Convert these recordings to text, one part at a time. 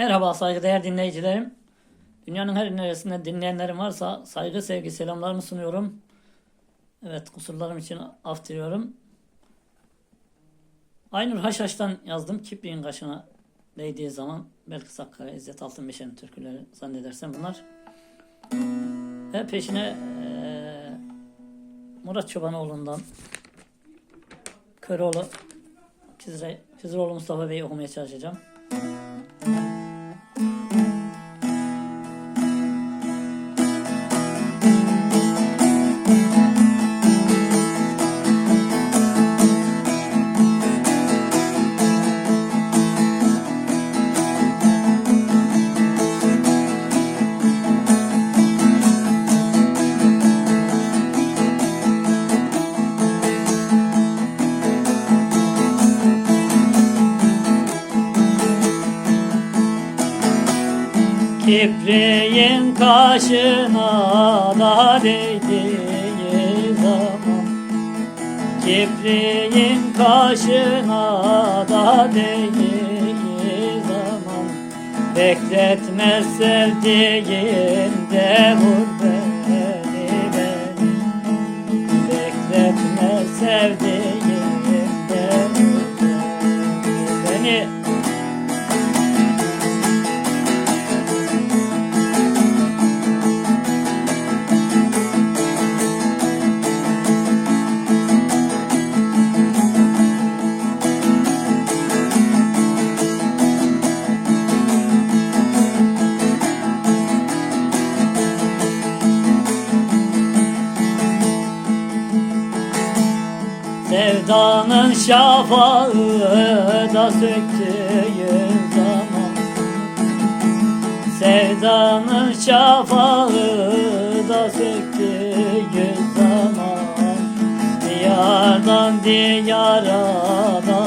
Merhaba saygıdeğer dinleyicilerim. Dünyanın her neresinden dinleyenlerim varsa saygı, sevgi, selamlarımı sunuyorum. Evet kusurlarım için af diliyorum. Aynur Haşhaş'tan yazdım. Kipriğin kaşına değdiği zaman belki Sakkara, İzzet Altınbeş'in türküleri zannedersem bunlar. Ve peşine eee Murat Çobanoğlu'ndan Köroğlu Kizre, Kiziroğlu Mustafa Bey'i okumaya çalışacağım. Kipriğin kaşına da değdiği zaman. Kipriğin kaşına da değdiği zaman. Bekletmez sevdiğinde vur beni beni. Bekletmez sevdiğinde Sevdanın şafağı da söktüğün zaman. Sevdanın şafağı da söktüğün zaman. Diyardan diyara da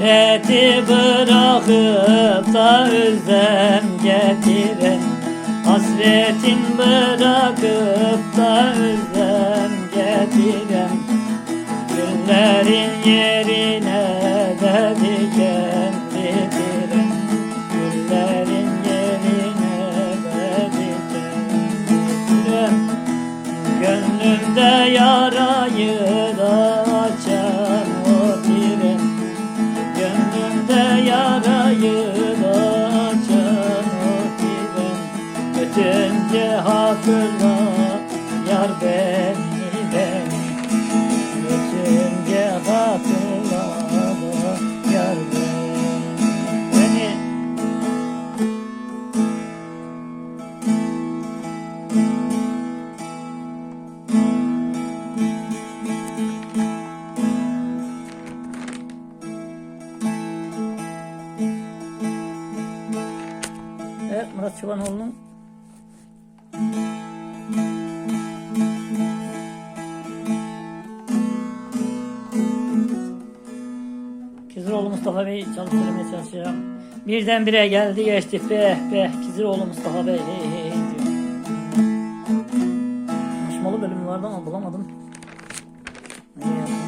Şehveti bırakıp da özlem getiren Hasretin bırakıp da özlem getiren Günlerin yerine de diken bitiren Günlerin yerine de diken bitiren Gönlümde yara Çobanoğlu'nun Kiziroğlu Mustafa Bey çalıştırmaya çalışacağım. Birdenbire geldi geçti be be Kiziroğlu Mustafa Bey hey hey hey diyor. Konuşmalı bölüm vardı ama bulamadım. Nereye yaptım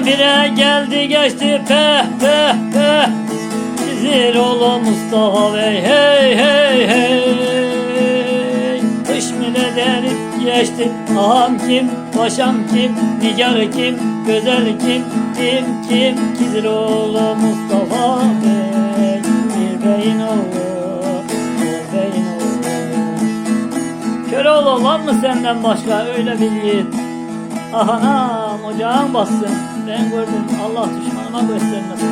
Birdenbire geldi geçti. Peh peh peh. Kiziroğlu Mustafa Bey. Hey hey hey. Kış mile derip geçti? Ağam kim, paşam kim, nigar kim, güzel kim, kim kim? Kiziroğlu Mustafa Bey. Bir beyin oğlu, bir beyin oğlu Köroğlu var mı senden başka? Öyle bir yiğit Ah anam ocağın bassın Ben gördüm Allah düşmanıma göstermesin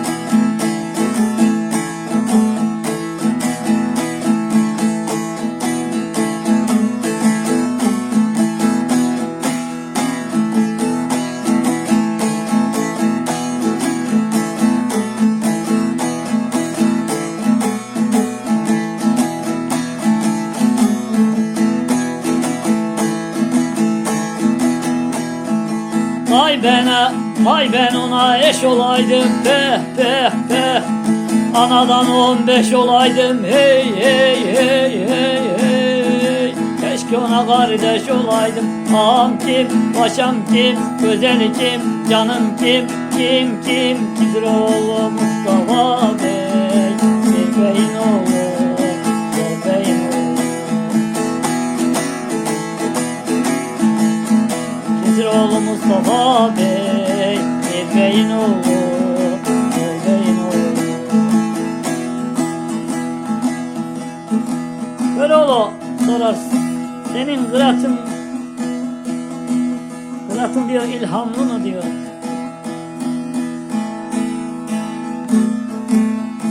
Vay bana, vay ben ona eş olaydım be be be Anadan on beş olaydım hey hey hey hey hey. Keşke ona kardeş olaydım. Ağam kim, paşam kim, güzeli kim, canım kim, kim kim? Kiziroğlu Mustafa senin kıratın, kıratın diyor ilhamlı mı diyor.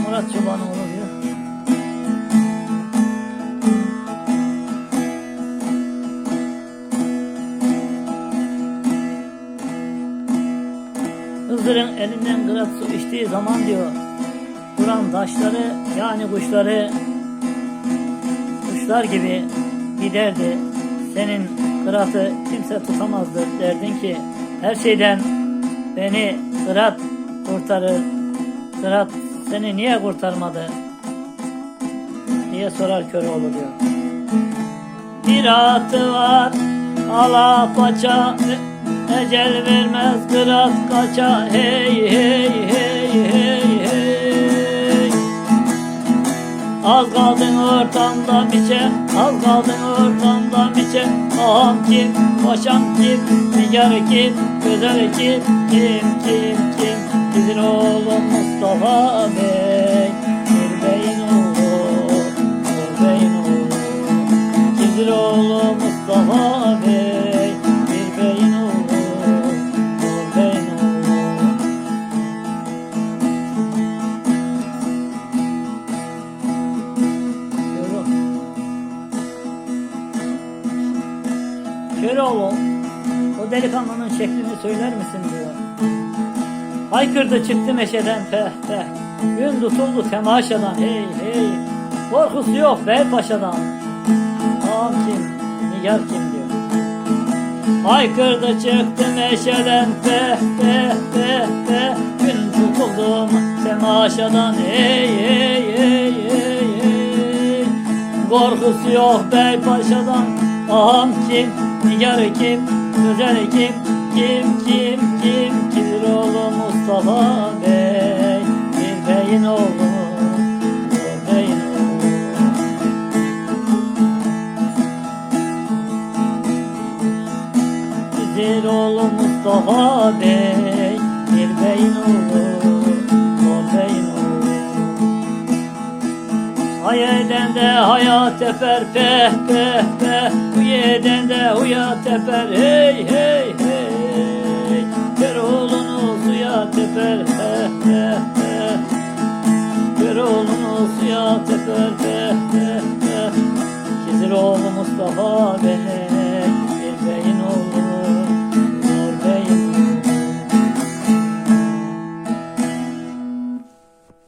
Murat Çobanoğlu diyor. Hızır'ın elinden kırat su içtiği zaman diyor Duran taşları yani kuşları Kuşlar gibi giderdi Senin kıratı kimse tutamazdı. Derdin ki Her şeyden beni kırat kurtarır. Kırat seni niye kurtarmadı? diye sorar Köroğlu diyor. Bir atı var ala paça e- ecel vermez kırat kaça. Hey hey hey hey Az kaldın ortamda biçe Az kaldın ortamda biçe. Ağam kim, paşam kim, nigar kim, güzel kim, kim, kim, kim? Bizim oğlum Mustafa Bey, Köroğlu O delikanlının şeklini söyler misin diyor Haykırdı çıktı meşeden peh peh. Gün tutuldu temaşadan hey hey. Korkusu yok bey paşadan. Ağam kim, nigar kim diyor. Haykırdı çıktı meşeden peh peh peh peh. Gün tutuldum temaşadan hey hey hey hey hey. Korkusu yok bey paşadan. Ağam kim, nigar kim, güzel kim, kim kim kim kimdir oğlu Mustafa Bey? Bir beyin oğlu beyin oğlu Mustafa Bey? Bir beyin oğlu O beyin oğlu. Hayeden de hayat teper peh peh peh Uyeden de huya teper. Hey hey hey Ver oğlunu suya teper. Peh peh peh Ver oğlunu suya teper. Peh peh peh Kizir oğlu Mustafa Bey